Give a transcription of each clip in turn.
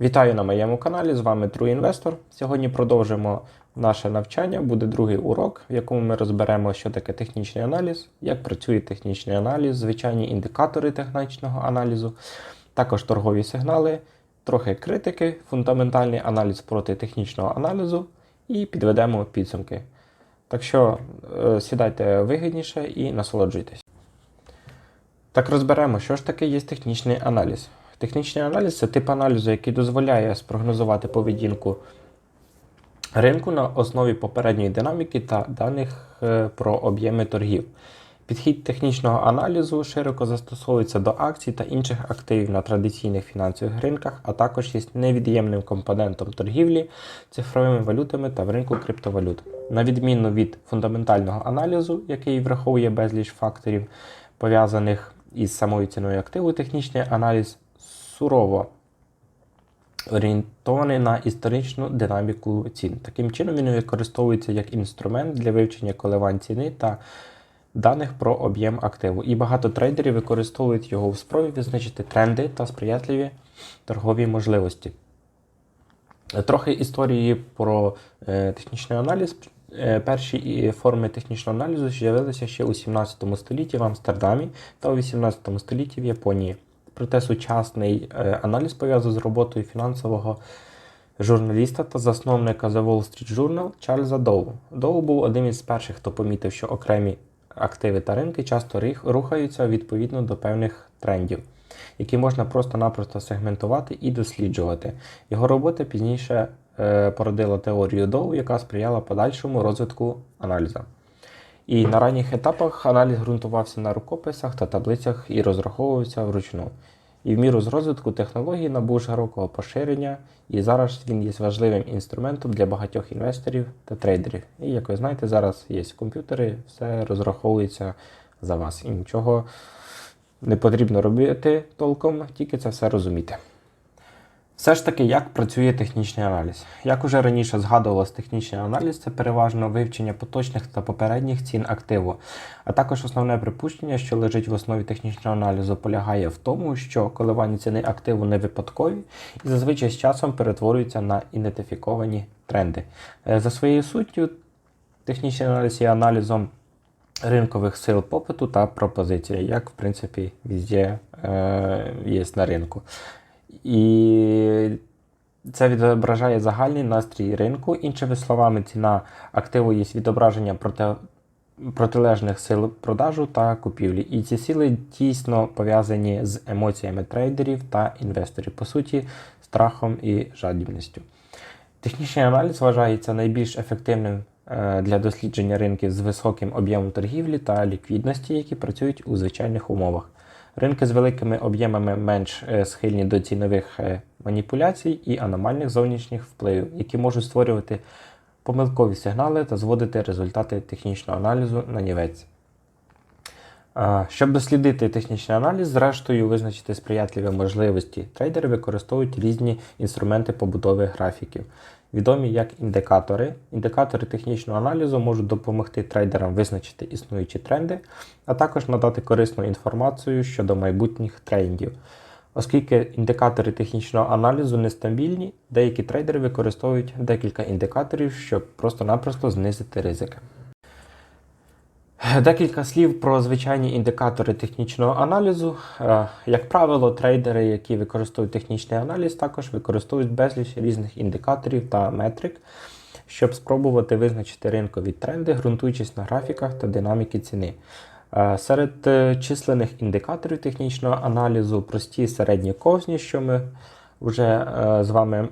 Вітаю на моєму каналі, з вами True Investor. Сьогодні продовжимо наше навчання. Буде другий урок, в якому ми розберемо, що таке технічний аналіз, як працює технічний аналіз, звичайні індикатори технічного аналізу, також торгові сигнали, трохи критики, фундаментальний аналіз проти технічного аналізу і підведемо підсумки. Так що е, сідайте вигідніше і насолоджуйтесь. Так розберемо, що ж таке є технічний аналіз. Технічний аналіз це тип аналізу, який дозволяє спрогнозувати поведінку ринку на основі попередньої динаміки та даних е, про об'єми торгів. Підхід технічного аналізу широко застосовується до акцій та інших активів на традиційних фінансових ринках, а також є невід'ємним компонентом торгівлі цифровими валютами та в ринку криптовалют. На відміну від фундаментального аналізу, який враховує безліч факторів, пов'язаних із самою ціною активу, технічний аналіз сурово орієнтований на історичну динаміку цін. Таким чином, він використовується як інструмент для вивчення коливань ціни та даних про об'єм активу. І багато трейдерів використовують його в спробі визначити тренди та сприятливі торгові можливості. Трохи історії про е, технічний аналіз. Е, Перші форми технічного аналізу з'явилися ще у 17 столітті в Амстердамі та у 18 столітті в Японії. Проте сучасний е, аналіз пов'язаний з роботою фінансового журналіста та засновника The Wall Street Journal Чарльза Доу. Доу був одним із перших, хто помітив, що окремі активи та ринки часто рухаються відповідно до певних трендів, які можна просто-напросто сегментувати і досліджувати. Його робота пізніше е, породила теорію Доу, яка сприяла подальшому розвитку аналізу. І на ранніх етапах аналіз ґрунтувався на рукописах та таблицях і розраховувався вручну. І в міру з розвитку технологій набув широкого поширення, і зараз він є важливим інструментом для багатьох інвесторів та трейдерів. І як ви знаєте, зараз є комп'ютери, все розраховується за вас. І нічого не потрібно робити толком, тільки це все розуміти. Все ж таки, як працює технічний аналіз? Як уже раніше згадувалось, технічний аналіз це переважно вивчення поточних та попередніх цін активу. А також основне припущення, що лежить в основі технічного аналізу, полягає в тому, що коливання ціни активу не випадкові і зазвичай з часом перетворюються на ідентифіковані тренди. Е, за своєю суттю, технічний аналіз є аналізом ринкових сил попиту та пропозиції, як в принципі везде е, є на ринку. І це відображає загальний настрій ринку. Іншими словами, ціна активу є відображення проти, протилежних сил продажу та купівлі. І ці сили тісно пов'язані з емоціями трейдерів та інвесторів, по суті, страхом і жадібністю. Технічний аналіз вважається найбільш ефективним е, для дослідження ринків з високим об'ємом торгівлі та ліквідності, які працюють у звичайних умовах. Ринки з великими об'ємами менш е, схильні до цінових е, маніпуляцій і аномальних зовнішніх впливів, які можуть створювати помилкові сигнали та зводити результати технічного аналізу на нівець. Щоб дослідити технічний аналіз, зрештою визначити сприятливі можливості, трейдери використовують різні інструменти побудови графіків відомі як індикатори. Індикатори технічного аналізу можуть допомогти трейдерам визначити існуючі тренди, а також надати корисну інформацію щодо майбутніх трендів. Оскільки індикатори технічного аналізу нестабільні, деякі трейдери використовують декілька індикаторів, щоб просто-напросто знизити ризики. Декілька слів про звичайні індикатори технічного аналізу. Е, як правило, трейдери, які використовують технічний аналіз, також використовують безліч різних індикаторів та метрик, щоб спробувати визначити ринкові тренди, ґрунтуючись на графіках та динаміки ціни. Е, серед е, численних індикаторів технічного аналізу прості середні ковзні, що ми вже з вами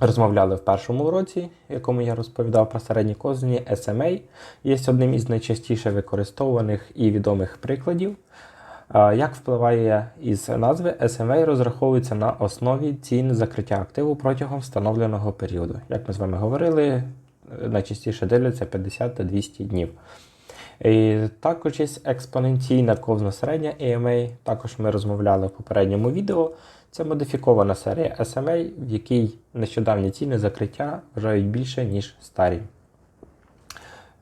Розмовляли в першому уроці, в якому я розповідав про середні козні, SMA є одним із найчастіше використовуваних і відомих прикладів. Як впливає із назви, SMA розраховується на основі цін закриття активу протягом встановленого періоду. Як ми з вами говорили, найчастіше дивляться 50 та 200 днів. І Також є експоненційна ковзна середня EMA, також ми розмовляли в попередньому відео. Це модифікована серія SMA, в якій нещодавні ціни закриття вважають більше, ніж старі.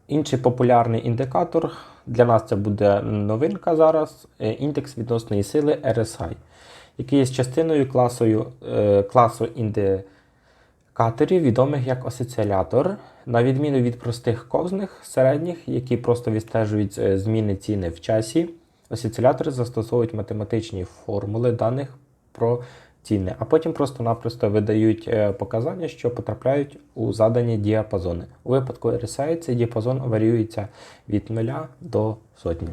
Інший популярний індикатор для нас це буде новинка зараз індекс відносної сили RSI, який є частиною класою, е, класу індикаторів, відомих як осцилятор, на відміну від простих ковзних середніх, які просто відстежують е, зміни ціни в часі. Осцилятори застосовують математичні формули даних про ціни, а потім просто-напросто видають е, показання, що потрапляють у задані діапазони. У випадку RSI цей діапазон варіюється від 0 до сотні.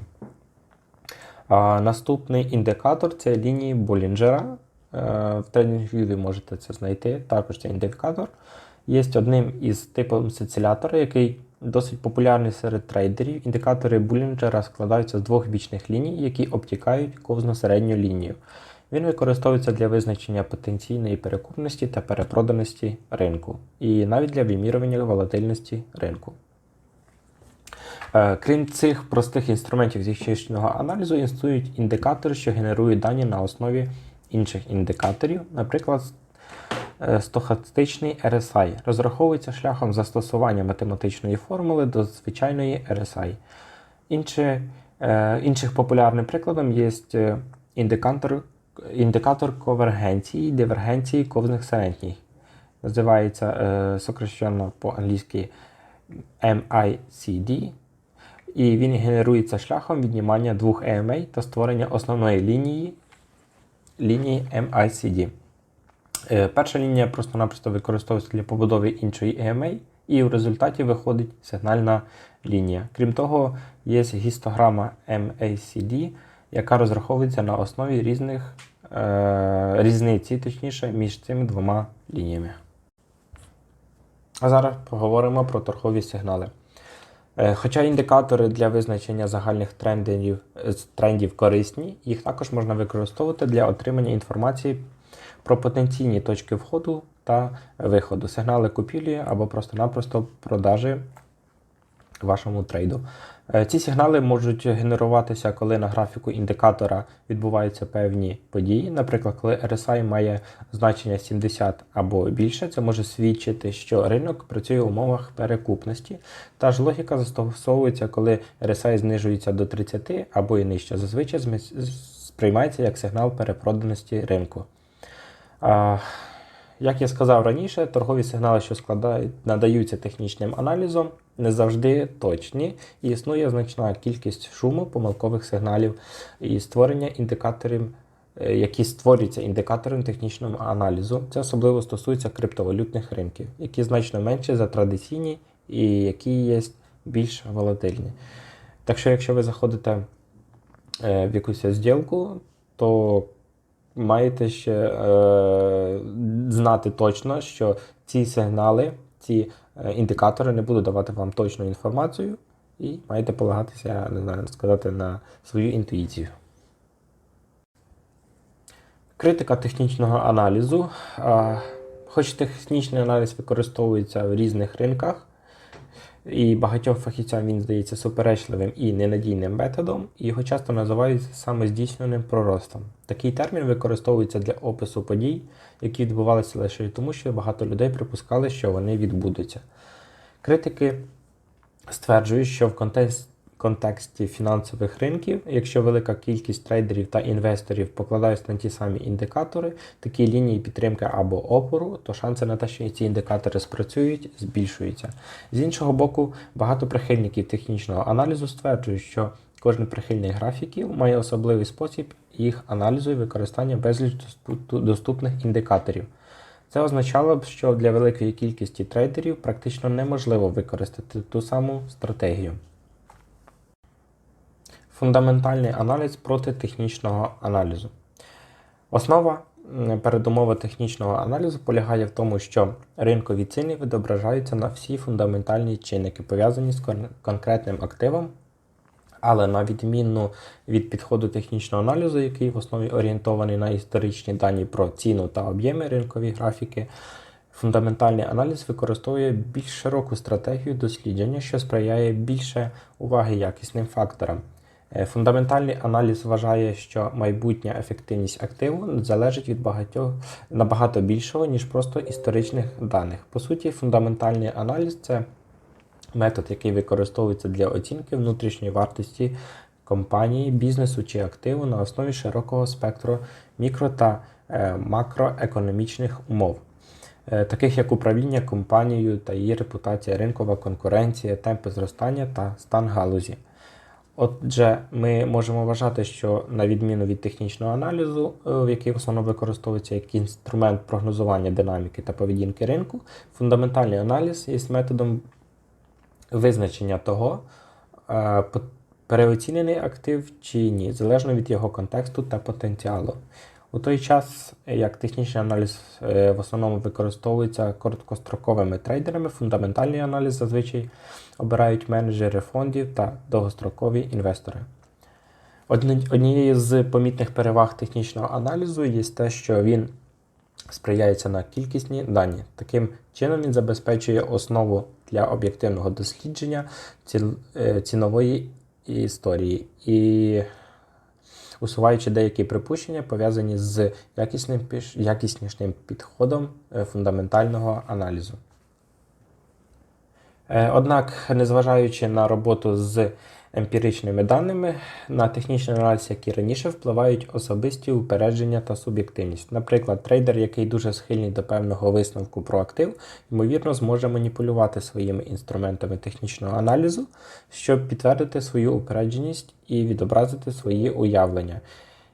А, наступний індикатор це лінії Болінджера. Е, В TradingView ви можете це знайти. Також цей індикатор є одним із типів сицилятора, який досить популярний серед трейдерів. Індикатори Болінджера складаються з двох бічних ліній, які обтікають ковзну середню лінію. Він використовується для визначення потенційної перекупності та перепроданості ринку, і навіть для вимірювання волатильності ринку. Е, Крім цих простих інструментів технічного аналізу, існують індикатори, що генерують дані на основі інших індикаторів, наприклад, е, стохастичний RSI розраховується шляхом застосування математичної формули до звичайної RSI. Інші, е, інших популярним прикладом є індикатор, індикатор конвергенції дивергенції ковзних середніх. Називається е, сокращенно по-англійськи MICD, і він генерується шляхом віднімання двох EMA та створення основної лінії лінії MICD. Е, Перша лінія просто-напросто використовується для побудови іншої EMA, і в результаті виходить сигнальна лінія. Крім того, є гістограма MACD, яка розраховується на основі різних е, різниці, точніше, між цими двома лініями. А зараз поговоримо про торгові сигнали. Е, Хоча індикатори для визначення загальних трендів, е, трендів корисні, їх також можна використовувати для отримання інформації про потенційні точки входу та виходу, сигнали купівлі або просто-напросто продажі вашому трейду. Е, Ці сигнали можуть генеруватися, коли на графіку індикатора відбуваються певні події. Наприклад, коли RSI має значення 70 або більше, це може свідчити, що ринок працює в умовах перекупності. Та ж логіка застосовується, коли RSI знижується до 30 або і нижче. Зазвичай сприймається як сигнал перепроданості ринку. Як я сказав раніше, торгові сигнали, що складають, надаються технічним аналізом, не завжди точні, і існує значна кількість шуму, помилкових сигналів і створення індикаторів, е, які створюються індикатором технічного аналізу. Це особливо стосується криптовалютних ринків, які значно менші за традиційні і які є більш волатильні. Так що, якщо ви заходите е, в якусь зділку, то маєте ще е, знати точно, що ці сигнали, ці індикатори не будуть давати вам точну інформацію, і маєте полагатися, не знаю, сказати, на свою інтуїцію. Критика технічного аналізу. Е, Хоч технічний аналіз використовується в різних ринках, і багатьом фахівцям він здається суперечливим і ненадійним методом, і його часто називають самоздійсненим проростом. Такий термін використовується для опису подій, які відбувалися лише тому, що багато людей припускали, що вони відбудуться. Критики стверджують, що в контексті контексті фінансових ринків, якщо велика кількість трейдерів та інвесторів покладаються на ті самі індикатори, такі лінії підтримки або опору, то шанси на те, що ці індикатори спрацюють, збільшуються. З іншого боку, багато прихильників технічного аналізу стверджують, що кожен прихильник графіків має особливий спосіб їх аналізу і використання безліч доступ- доступних індикаторів. Це означало б, що для великої кількості трейдерів практично неможливо використати ту саму стратегію. Фундаментальний аналіз проти технічного аналізу. Основа передумови технічного аналізу полягає в тому, що ринкові ціни відображаються на всі фундаментальні чинники, пов'язані з конкретним активом, але на відміну від підходу технічного аналізу, який в основі орієнтований на історичні дані про ціну та об'єми ринкові графіки, фундаментальний аналіз використовує більш широку стратегію дослідження, що сприяє більше уваги якісним факторам. Е, Фундаментальний аналіз вважає, що майбутня ефективність активу залежить від багатьох набагато більшого, ніж просто історичних даних. По суті, фундаментальний аналіз це метод, який використовується для оцінки внутрішньої вартості компанії, бізнесу чи активу на основі широкого спектру мікро та е, макроекономічних умов, е, таких як управління компанією та її репутація, ринкова конкуренція, темпи зростання та стан галузі. Отже, ми можемо вважати, що на відміну від технічного аналізу, е, в який в основному використовується як інструмент прогнозування динаміки та поведінки ринку, фундаментальний аналіз є методом визначення того, е, переоцінений актив чи ні, залежно від його контексту та потенціалу. У той час, як технічний аналіз е, в основному використовується короткостроковими трейдерами, фундаментальний аналіз зазвичай обирають менеджери фондів та довгострокові інвестори. Одні- Однією з помітних переваг технічного аналізу є те, що він сприяється на кількісні дані. Таким чином він забезпечує основу для об'єктивного дослідження е, цінової історії і усуваючи деякі припущення, пов'язані з якісним, якіснішним підходом е, фундаментального аналізу. Е, Однак, незважаючи на роботу з емпіричними даними, на технічний аналіз, як і раніше, впливають особисті упередження та суб'єктивність. Наприклад, трейдер, який дуже схильний до певного висновку про актив, ймовірно, зможе маніпулювати своїми інструментами технічного аналізу, щоб підтвердити свою упередженість і відобразити свої уявлення.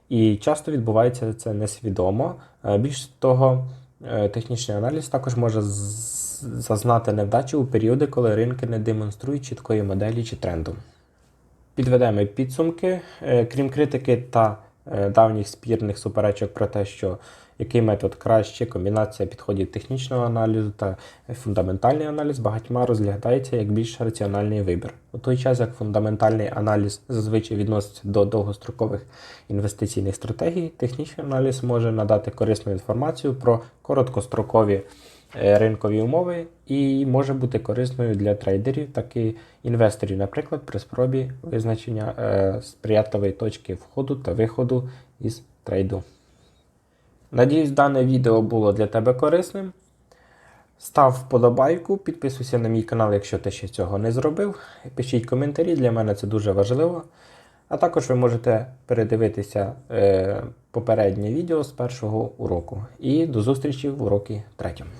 І часто відбувається це несвідомо. Е, Більш того, е, технічний аналіз також може зазнати невдачі у періоди, коли ринки не демонструють чіткої моделі чи тренду. Підведемо підсумки. Е, Крім критики та е, давніх спірних суперечок про те, що який метод краще, комбінація підходів технічного аналізу та фундаментальний аналіз багатьма розглядається як більш раціональний вибір. У той час як фундаментальний аналіз зазвичай відноситься до довгострокових інвестиційних стратегій, технічний аналіз може надати корисну інформацію про короткострокові ринкові умови і може бути корисною для трейдерів, так і інвесторів, наприклад, при спробі визначення е, сприятливої точки входу та виходу із трейду. Надіюсь, дане відео було для тебе корисним. Став вподобайку, підписуйся на мій канал, якщо ти ще цього не зробив. Пишіть коментарі, для мене це дуже важливо. А також ви можете передивитися е, попереднє відео з першого уроку. І до зустрічі в уроці третьому.